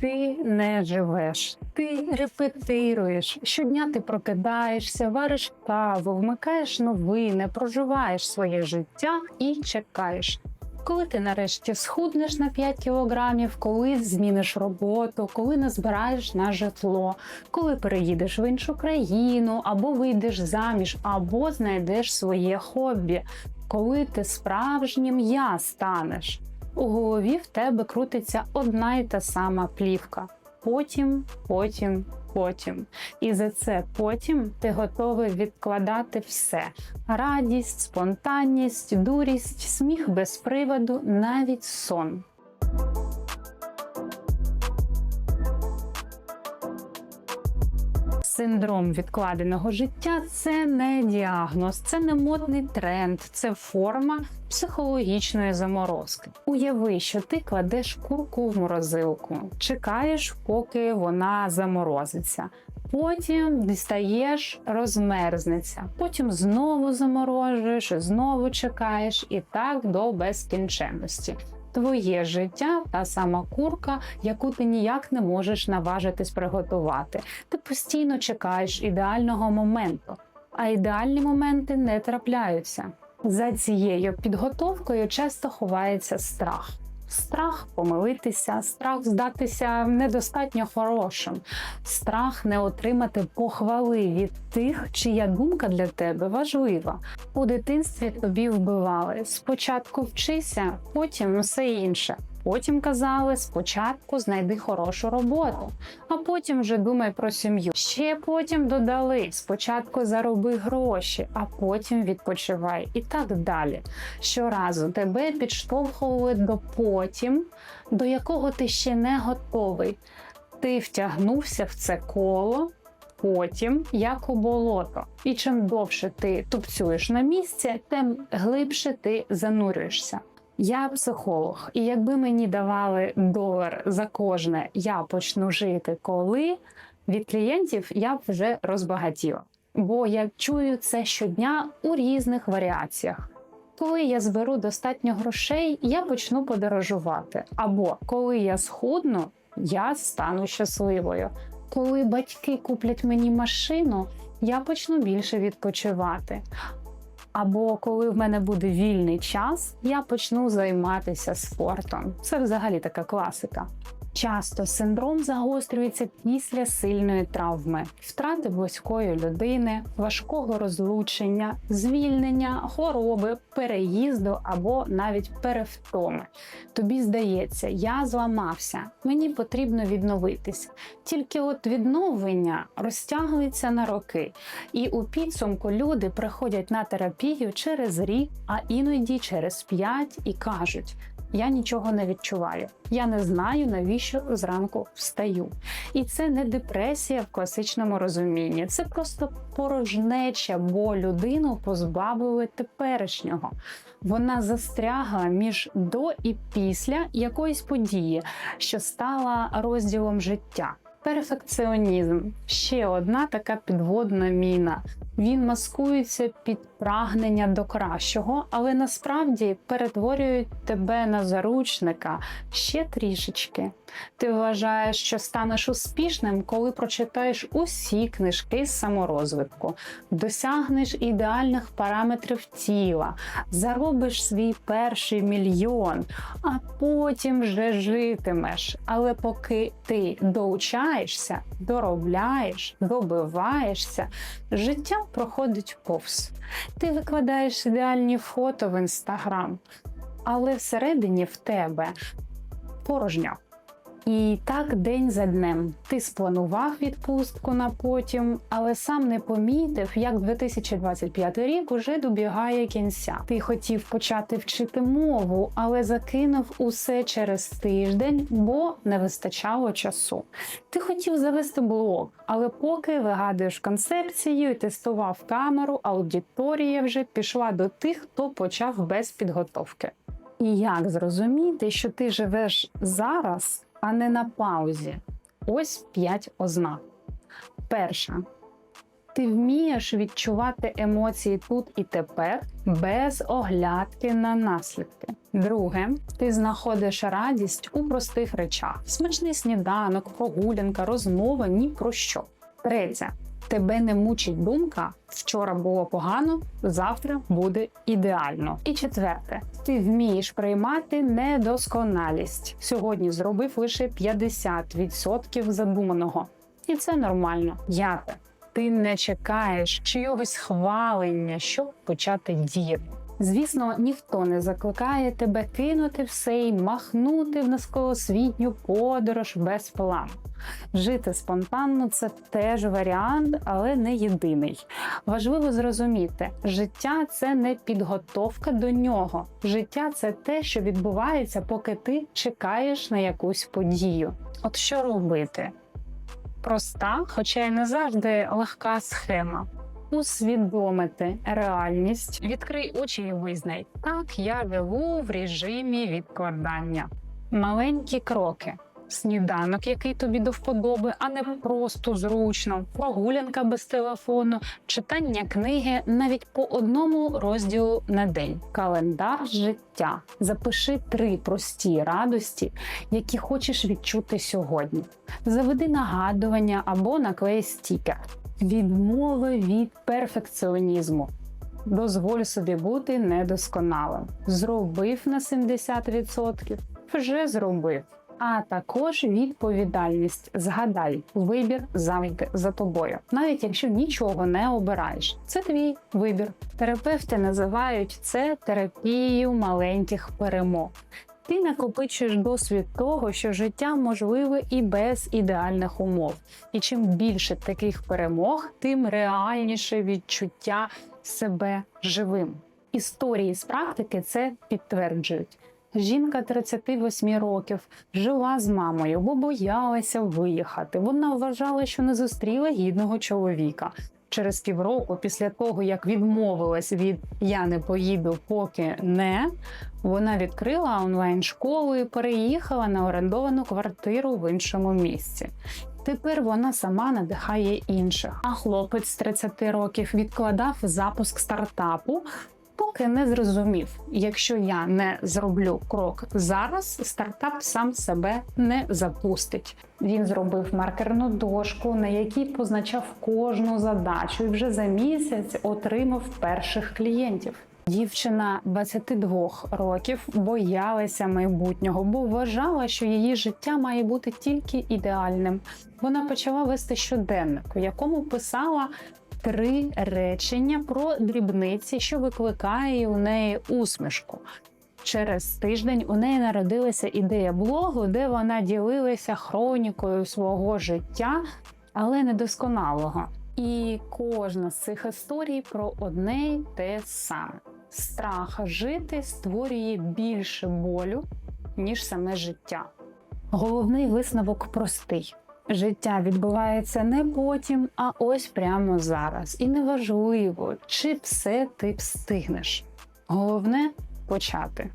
Ти не живеш, ти репетируєш. Щодня ти прокидаєшся, вариш каву, вмикаєш новини, проживаєш своє життя і чекаєш. Коли ти нарешті схуднеш на 5 кілограмів, коли зміниш роботу, коли назбираєш на житло, коли переїдеш в іншу країну, або вийдеш заміж, або знайдеш своє хобі, коли ти справжнім я станеш. У голові в тебе крутиться одна й та сама плівка. Потім, потім, потім. І за це потім ти готовий відкладати все: радість, спонтанність, дурість, сміх без приводу, навіть сон. Синдром відкладеного життя це не діагноз, це не модний тренд, це форма психологічної заморозки. Уяви, що ти кладеш курку в морозилку, чекаєш, поки вона заморозиться. Потім дістаєш, розмерзнеться, потім знову заморожуєш, знову чекаєш, і так до безкінченності. Твоє життя та сама курка, яку ти ніяк не можеш наважитись приготувати. Ти постійно чекаєш ідеального моменту, а ідеальні моменти не трапляються. За цією підготовкою часто ховається страх. Страх помилитися, страх здатися недостатньо хорошим, страх не отримати похвали від тих, чия думка для тебе важлива. У дитинстві тобі вбивали. Спочатку вчися, потім все інше. Потім казали, спочатку знайди хорошу роботу, а потім вже думай про сім'ю. Ще потім додали спочатку зароби гроші, а потім відпочивай і так далі. Щоразу тебе підштовхували до потім, до якого ти ще не готовий. Ти втягнувся в це коло. Потім як у болото, і чим довше ти тупцюєш на місці, тим глибше ти занурюєшся. Я психолог, і якби мені давали долар за кожне я почну жити коли від клієнтів я б вже розбагатіла. Бо я чую це щодня у різних варіаціях. Коли я зберу достатньо грошей, я почну подорожувати. Або коли я схудну, я стану щасливою. Коли батьки куплять мені машину, я почну більше відпочивати. Або коли в мене буде вільний час, я почну займатися спортом. Це взагалі така класика. Часто синдром загострюється після сильної травми, втрати близької людини, важкого розлучення, звільнення, хвороби, переїзду або навіть перевтоми. Тобі здається, я зламався, мені потрібно відновитися. Тільки от відновлення розтягується на роки, і у підсумку люди приходять на терапію через рік, а іноді через п'ять і кажуть. Я нічого не відчуваю. Я не знаю, навіщо зранку встаю. І це не депресія в класичному розумінні, це просто порожнеча, бо людину позбавили теперішнього. Вона застрягла між до і після якоїсь події, що стала розділом життя. Перфекціонізм ще одна така підводна міна. Він маскується під прагнення до кращого, але насправді перетворюють тебе на заручника ще трішечки. Ти вважаєш, що станеш успішним, коли прочитаєш усі книжки з саморозвитку, досягнеш ідеальних параметрів тіла, заробиш свій перший мільйон, а потім вже житимеш. Але поки ти доучаєшся, доробляєш, добиваєшся, життя проходить повз. Ти викладаєш ідеальні фото в інстаграм, але всередині в тебе порожньо. І так день за днем ти спланував відпустку на потім, але сам не помітив, як 2025 рік уже добігає кінця. Ти хотів почати вчити мову, але закинув усе через тиждень, бо не вистачало часу. Ти хотів завести блог, але поки вигадуєш концепцію тестував камеру, аудиторія вже пішла до тих, хто почав без підготовки. І як зрозуміти, що ти живеш зараз, а не на паузі? Ось п'ять ознак. Перша. Ти вмієш відчувати емоції тут і тепер без оглядки на наслідки. Друге, ти знаходиш радість у простих речах: смачний сніданок, прогулянка, розмова ні про що. Третє, тебе не мучить думка: вчора було погано, завтра буде ідеально. І четверте, ти вмієш приймати недосконалість. Сьогодні зробив лише 50% задуманого, і це нормально. П'яте. Ти не чекаєш чийогось хвалення, щоб почати діяти. Звісно, ніхто не закликає тебе кинути все і махнути в навколосвітню подорож без плану. Жити спонтанно це теж варіант, але не єдиний. Важливо зрозуміти, життя це не підготовка до нього. Життя це те, що відбувається, поки ти чекаєш на якусь подію. От що робити? Проста, хоча й не завжди легка схема. Усвідомити реальність, відкрий очі і визнай, так я живу в режимі відкладання. Маленькі кроки. Сніданок, який тобі до вподоби, а не просто зручно, прогулянка без телефону, читання книги навіть по одному розділу на день. Календар життя. Запиши три прості радості, які хочеш відчути сьогодні. Заведи нагадування або наклей стікер. Відмови від перфекціонізму. Дозволь собі бути недосконалим. Зробив на 70%, вже зробив. А також відповідальність. Згадай, вибір завжди за тобою, навіть якщо нічого не обираєш. Це твій вибір. Терапевти називають це терапією маленьких перемог. Ти накопичуєш досвід того, що життя можливе і без ідеальних умов. І чим більше таких перемог, тим реальніше відчуття себе живим. Історії з практики це підтверджують. Жінка 38 років жила з мамою, бо боялася виїхати. Вона вважала, що не зустріла гідного чоловіка. Через півроку, після того як відмовилась від я не поїду, поки не вона відкрила онлайн школу і переїхала на орендовану квартиру в іншому місці. Тепер вона сама надихає інших. А хлопець з 30 років відкладав запуск стартапу. Поки не зрозумів, якщо я не зроблю крок зараз, стартап сам себе не запустить. Він зробив маркерну дошку, на якій позначав кожну задачу, і вже за місяць отримав перших клієнтів. Дівчина 22 років боялася майбутнього, бо вважала, що її життя має бути тільки ідеальним. Вона почала вести щоденник, у якому писала три речення про дрібниці, що викликає у неї усмішку. Через тиждень у неї народилася ідея блогу, де вона ділилася хронікою свого життя, але недосконалого. І кожна з цих історій про одне й те саме. Страх жити створює більше болю, ніж саме життя. Головний висновок простий. Життя відбувається не потім, а ось прямо зараз. І неважливо, чи все ти встигнеш. Головне почати.